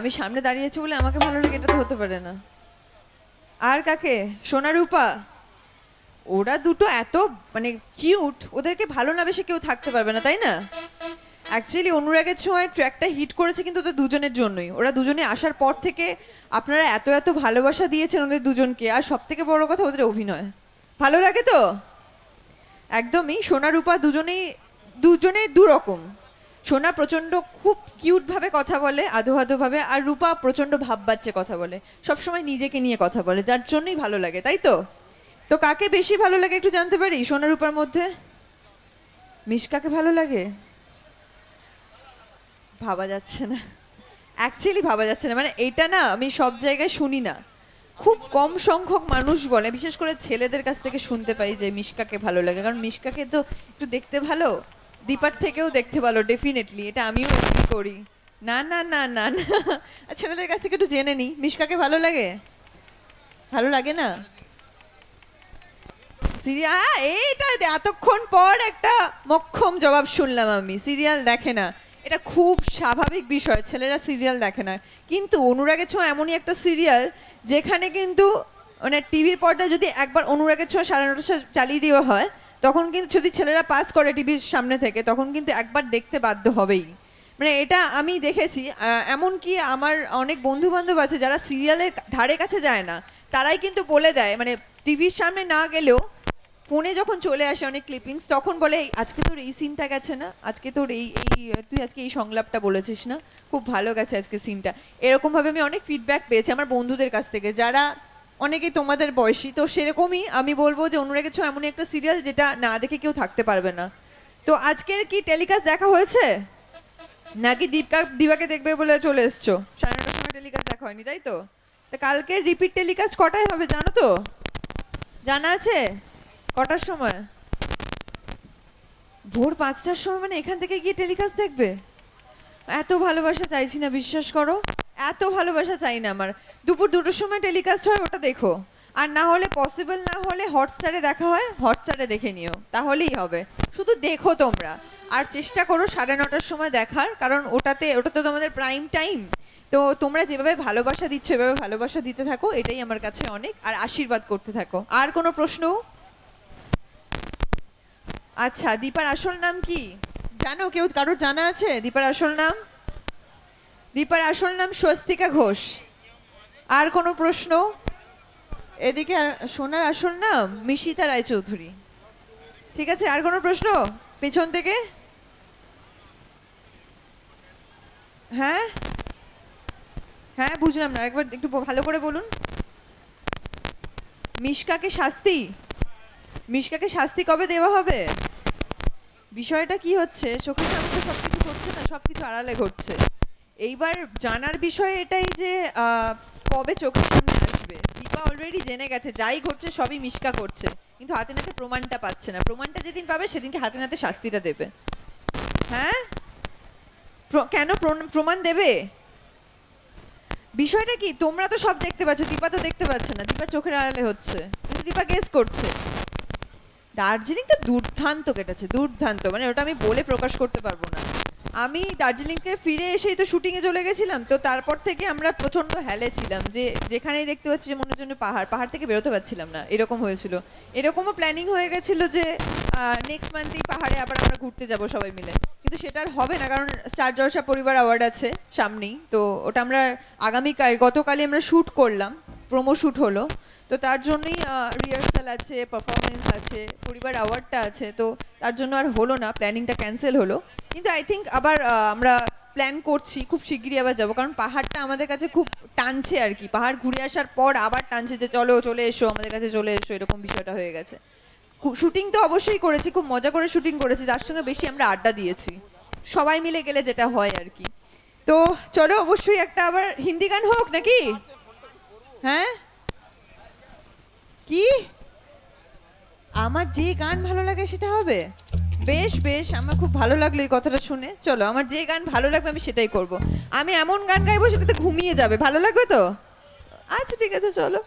আমি সামনে দাঁড়িয়েছি বলে আমাকে ভালো লাগে, এটা তো হতে পারে না। আর কাকে? সোনারূপা ওরা দুটো এত মানে কিউট ওদেরকে ভালো না বেশি কেউ থাকতে পারবে না, তাই না? অ্যাকচুয়ালি অনুরাগের সময় ট্র্যাকটা হিট করেছে কিন্তু ওদের দুজনের জন্যই। ওরা দুজনে আসার পর থেকে আপনারা এত এত ভালোবাসা দিয়েছেন ওদের দুজনকে, আর সব থেকে বড় কথা ওদের অভিনয়। ভালো লাগে তো? একদমই, সোনা রূপা দুজনেই দুজনে দু রকম সোনা প্রচণ্ড খুব কিউটভাবে কথা বলে আধো আধোভাবে আর রূপা প্রচণ্ড ভাব বাচ্চে কথা বলে। সবসময় নিজেকে নিয়ে কথা বলে, যার জন্যই ভালো লাগে, তাই তো? তো কাকে বেশি ভালো লাগে একটু জানতে পারি, সোনা রূপার মধ্যে? মিশকাকে ভালো লাগে? ভাবা যাচ্ছে না। অ্যাকচুয়ালি ভাবা যাচ্ছে না মানে এটা না আমি সব জায়গায় শুনি না। খুব কম সংখ্যক মানুষ বলে, বিশেষ করে ছেলেদের কাছ থেকে শুনতে পাই যে মিশকাকে ভালো লাগে, কারণ মিশকাকে তো একটু দেখতে ভালো। দীপার থেকেও দেখতে ভালো ডেফিনেটলি এটা আমিও agree করি। না না না না না। ছেলেদের কাছ থেকে একটু জেনে নিই মিশকাকে ভালো লাগে? ভালো লাগে না? সিরিয়াল এইটা এতক্ষণ পর একটা মক্ষম জবাব শুনলাম আমি। সিরিয়াল দেখে না। এটা খুব স্বাভাবিক বিষয়, ছেলেরা সিরিয়াল দেখে না। কিন্তু অনুরাগের ছোঁয়া এমনই একটা সিরিয়াল, যেখানে কিন্তু মানে টিভির পর্দায় যদি একবার অনুরাগের ছোঁয়া সাড়ে নটা চালিয়ে দেওয়া হয় তখন কিন্তু যদি ছেলেরা পাস করে টিভির সামনে থেকে তখন কিন্তু একবার দেখতে বাধ্য হবেই। মানে এটা আমি দেখেছি আহ, এমনকি আমার অনেক বন্ধু বান্ধব আছে যারা সিরিয়ালের ধারে কাছে যায় না তারাই কিন্তু বলে দেয় মানে টিভির সামনে না গেলেও ফোনে যখন চলে আসে অনেক ক্লিপিংস তখন বলে আজকে তোর এই সিনটা গেছে না? আজকে তোর এই এই তুই আজকে এই সংলাপটা বলেছিস না? খুব ভালো গেছে আজকে সিনটা এরকমভাবে আমি অনেক ফিডব্যাক পেয়েছি আমার বন্ধুদের কাছ থেকে যারা অনেকেই তোমাদের বয়সী, তো সেরকমই আমি বলব যে অনুরাগের ছো এমনই একটা সিরিয়াল যেটা না দেখে কেউ থাকতে পারবে না। তো আজকের কি টেলিকাস্ট দেখা হয়েছে? নাকি দীপকা দিবাকে দেখবে বলে চলে এসছো? সাড়ে নটার সময় টেলিকাস্ট দেখা হয়নি, তাই তো? তা কালকের রিপিট টেলিকাস্ট কটায় হবে জানো তো? জানা আছে? কটার সময়? ভোর পাঁচটার সময় মানে এখান থেকে গিয়ে টেলিকাস্ট দেখবে? এত ভালোবাসা চাইছি না, বিশ্বাস করো। এত ভালোবাসা চাই না আমার। দুপুর দুটোর সময় টেলিকাস্ট হয়, ওটা দেখো। আর না হলে পসিবল না হলে হটস্টারে দেখা হয় হটস্টারে দেখে নিও। তাহলেই হবে। শুধু দেখো তোমরা। আর চেষ্টা করো সাড়ে নটার সময় দেখার, কারণ ওটাতে, ওটা তো তোমাদের প্রাইম টাইম তো তোমরা যেভাবে ভালোবাসা দিচ্ছ, এভাবে ভালোবাসা দিতে থাকো, এটাই আমার কাছে অনেক। আর আশীর্বাদ করতে থাকো। আর কোনো প্রশ্ন? আচ্ছা দীপার আসল নাম কি? জানো কেউ? কারোর জানা আছে? দীপার আসল নাম? দীপার আসল নাম স্বস্তিকা ঘোষ। আর কোনো প্রশ্ন? এদিকে সোনার আসল নাম মিশিতা রায়চৌধুরী। ঠিক আছে, আর কোনো প্রশ্ন পেছন থেকে? হ্যাঁ? হ্যাঁ বুঝলাম না, একবার একটু ভালো করে বলুন। মিশকাকে শাস্তি? মিশকাকে শাস্তি কবে দেওয়া হবে? বিষয়টা কি হচ্ছে? চোখের সামনে সব কিছু ঘটছে না সব কিছু আড়ালে ঘটছে। এইবার জানার বিষয় এটাই যে কবে চোখের সামনে আসবে? দীপা অলরেডি জেনে গেছে, যাই ঘটছে সবই মিশকা করছে। কিন্তু হাতে নাতে প্রমাণটা পাচ্ছে না। প্রমাণটা যেদিন পাবে, সেদিনকে হাতে নাতে শাস্তিটা দেবে। হ্যাঁ? কেন প্রমাণ দেবে? বিষয়টা কি? তোমরা তো সব দেখতে পাচ্ছ, দীপা তো দেখতে পাচ্ছে না। দীপার চোখের আড়ালে হচ্ছে। কিন্তু দীপা গেস করছে। দার্জিলিং তো দুর্দান্ত কেটেছে, দুর্দান্ত। মানে ওটা আমি বলে প্রকাশ করতে পারব না। আমি দার্জিলিংকে ফিরে এসেই তো শুটিংয়ে চলে গেছিলাম, তো তারপর থেকে আমরা প্রচণ্ড হেলে ছিলাম, যে যেখানেই দেখতে পাচ্ছি যে মনের জন্য পাহাড় পাহাড় থেকে বেরোতে পারছিলাম না, এরকম হয়েছিল। এরকমও প্ল্যানিং হয়ে গেছিল যে নেক্সট মান্থেই পাহাড়ে আবার আমরা ঘুরতে যাব সবাই মিলে। কিন্তু সেটা আর হবে না, কারণ স্টার জলসা পরিবার অ্যাওয়ার্ড আছে সামনেই, তো ওটা আমরা আগামীকাল, গতকালই আমরা শ্যুট করলাম প্রোমো শ্যুট হলো, তো তার জন্যই রিহার্সাল আছে পারফরমেন্স আছে, পরিবার অ্যাওয়ার্ডটা আছে, তো তার জন্য আর হলো না প্ল্যানিংটা ক্যান্সেল হলো। কিন্তু আই থিঙ্ক আবার আমরা প্ল্যান করছি, খুব শিগগিরই আবার যাব। কারণ পাহাড়টা আমাদের কাছে খুব টানছে আর কি। পাহাড় ঘুরে আসার পর আবার টানছে যে, চলো, চলে এসো, আমাদের কাছে চলে এসো, এরকম বিষয়টা হয়ে গেছে। শুটিং তো অবশ্যই করেছি, খুব মজা করে শুটিং করেছি। তার সঙ্গে বেশি আমরা আড্ডা দিয়েছি। সবাই মিলে গেলে যেটা হয় আর কি। তো চলো, অবশ্যই একটা আবার হিন্দি গান হোক নাকি? হ্যাঁ? কি? আমার যে গান ভালো লাগে সেটা হবে? বেশ বেশ, আমার খুব ভালো লাগল এই কথাটা শুনে। চলো, আমার যে গান ভালো লাগবে আমি সেটাই করব। আমি এমন গান গাইবো সেটাতে ঘুমিয়ে যাবে। ভালো লাগবে তো? আচ্ছা ঠিক আছে, চলো।